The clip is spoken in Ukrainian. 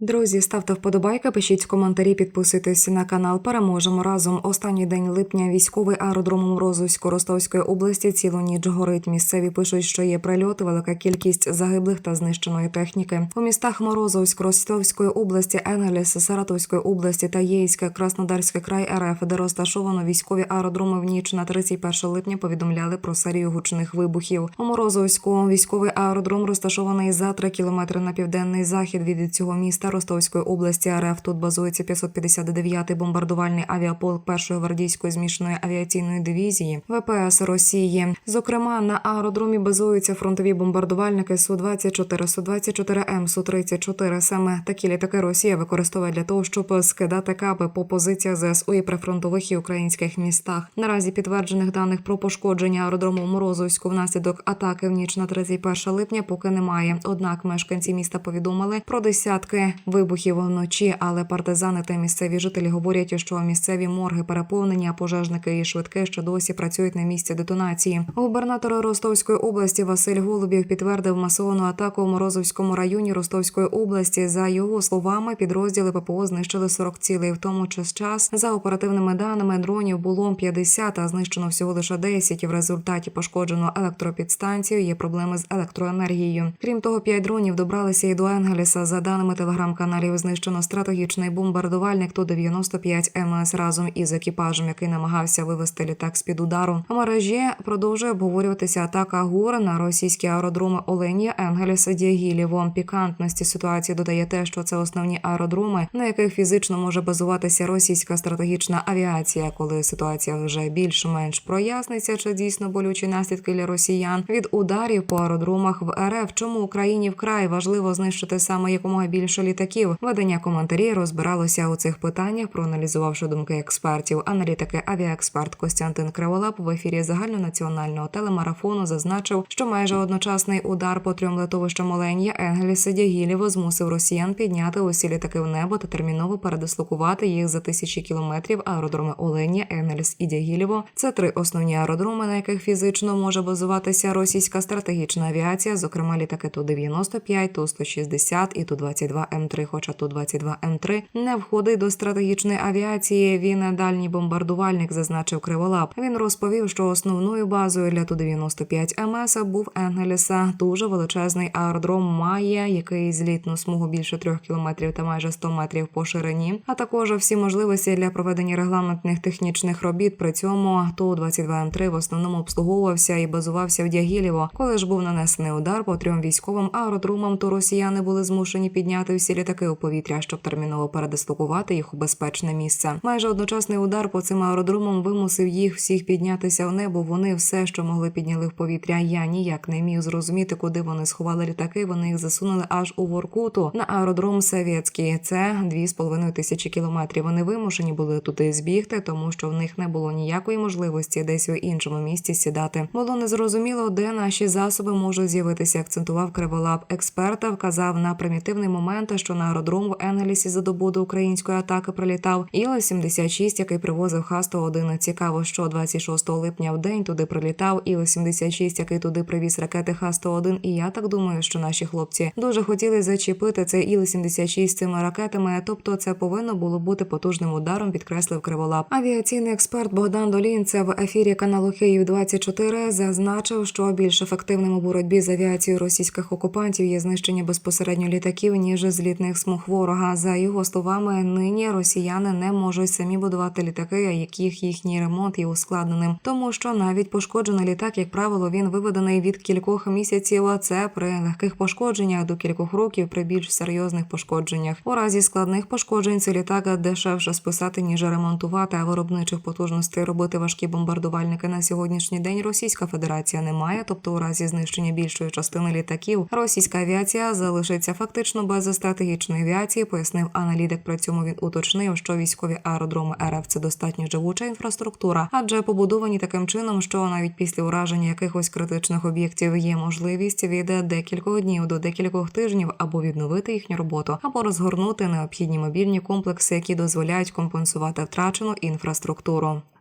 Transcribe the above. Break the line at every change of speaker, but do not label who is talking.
Друзі, ставте вподобайки, пишіть коментарі, підписуйтесь на канал. Переможемо разом. Останній день липня військовий аеродром Морозовську Ростовської області цілу ніч горить. Місцеві пишуть, що є прильоти, велика кількість загиблих та знищеної техніки. У містах Морозовськ, Ростовської області, Енгеліс, Саратовської області та Єйське, Краснодарський край РФ, де розташовано військові аеродроми в ніч на 31 липня, повідомляли про серію гучних вибухів. У Морозовську військовий аеродром розташований за 3 кілометри на південний захід від цього міста Ростовської області. РФ тут базується 559-й бомбардувальний авіаполк першої гвардійської змішаної авіаційної дивізії ВПС Росії. Зокрема, на аеродромі базуються фронтові бомбардувальники су 24 су 24 м су 34 Саме такі літаки Росія використовує для того, щоб скидати каби по позиціях ЗСУ і прифронтових і українських містах. Наразі підтверджених даних про пошкодження аеродрому Морозовську внаслідок атаки в ніч на 31 липня поки немає. Однак мешканці міста повідомили про десятки вибухів вночі, але партизани та місцеві жителі говорять, що місцеві морги переповнені, а пожежники і швидки ще досі працюють на місці детонації. Губернатор Ростовської області Василь Голубів підтвердив масовану атаку у Морозовському районі Ростовської області. За його словами, підрозділи ППО знищили 40 цілей. В тому час час за оперативними даними дронів було 50, а знищено всього лише 10. В результаті пошкоджено електропідстанцію. Є проблеми з електроенергією. Крім того, 5 дронів добралися і до Енгеліса. За даними телеграм-каналів, знищено стратегічний бомбардувальник ту 95 МС разом із екіпажем, який намагався вивести літак з під удару. У мережі продовжує обговорюватися атака ГУР на російські аеродроми Оленія, Енгеліса, Діагілєво. Пікантності ситуації додає те, що це основні аеродроми, на яких фізично може базуватися російська стратегічна авіація. Коли ситуація вже більш-менш проясниться, чи дійсно болючі наслідки для росіян від ударів по аеродромах в РФ. Чому Україні вкрай важливо знищити саме якомога більше літаків? Ведення коментарі розбиралося у цих питаннях, проаналізувавши думки експертів. Аналітики авіаексперт Костянтин Криволап в ефірі загальнонаціонального телемарафону зазначив, що майже одночасний удар по трьом литовищам Оленя Енгеліса Дягілєво змусив росіян підняти усі літаки в небо та терміново передислокувати їх за тисячі кілометрів. Аеродроми Оленя, Енгельс і Дягілєво – це три основні аеродроми, на яких фізично може базуватися російська стратегічна авіація, зокрема літаки ту 95 ту 160 і ту 22 М3 Хоча ту 22 М3 не входить до стратегічної авіації. Він дальній бомбардувальник, зазначив Криволап. Він розповів, що основною базою для ту 95 МС був Енгеліса. Дуже величезний аеродром має, який злітну смугу більше трьох кілометрів та майже 100 метрів по ширині, а також всі можливості для проведення регламентних технічних робіт. При цьому ту 22 М3 в основному обслуговувався і базувався в Дягілєво. Коли ж був нанесений удар по трьом військовим аеродромам, то росіяни були змушені підняти всі літаки у повітря, щоб терміново передислокувати їх у безпечне місце. Майже одночасний удар по цим аеродромам вимусив їх всіх піднятися в небо. Вони все, що могли, підняли в повітря. Я ніяк не міг зрозуміти, куди вони сховали літаки. Вони їх засунули аж у Воркуту на аеродром Савєцький. Це дві з половиною тисячі кілометрів. Вони вимушені були туди збігти, тому що в них не було ніякої можливості десь у іншому місці сідати. Було незрозуміло, де наші засоби можуть з'явитися. Акцентував криволап експерта. Вказав на примітивний момент, що на аеродром в Енгелісі за добу до української атаки прилітав Іл-76, який привозив Х-101. Цікаво, що 26 липня в день туди прилітав Іл-76, який туди привіз ракети Х-101. І я так думаю, що наші хлопці дуже хотіли зачепити цей Іл-76 цими ракетами. Тобто, це повинно було бути потужним ударом, підкреслив криволап. Авіаційний експерт Богдан Долін це в ефірі каналу Київ 24 зазначив, що більш ефективним у боротьбі з авіацією російських окупантів є знищення безпосередньо літаків ніж злітних смуг ворога. За його словами, нині росіяни не можуть самі будувати літаки, яких їхній ремонт є ускладненим, тому що навіть пошкоджений літак, як правило, він виведений від кількох місяців. А це при легких пошкодженнях до кількох років, при більш серйозних пошкодженнях. У разі складних пошкоджень цей літак дешевше списати ніж ремонтувати, а виробничих потужностей робити важкі бомбардувальники на сьогоднішній день. Російська Федерація не має, тобто у разі знищення більшої частини літаків російська авіація залишиться фактично без стратегічної авіації, пояснив аналітик. При цьому він уточнив, що військові аеродроми РФ це достатньо живуча інфраструктура, адже побудовані таким чином, що навіть після ураження якихось критичних об'єктів є можливість від декількох днів до декількох тижнів або відновити їхню роботу, або розгорнути необхідні мобільні комплекси, які дозволяють компенсувати втрачену інфраструктуру.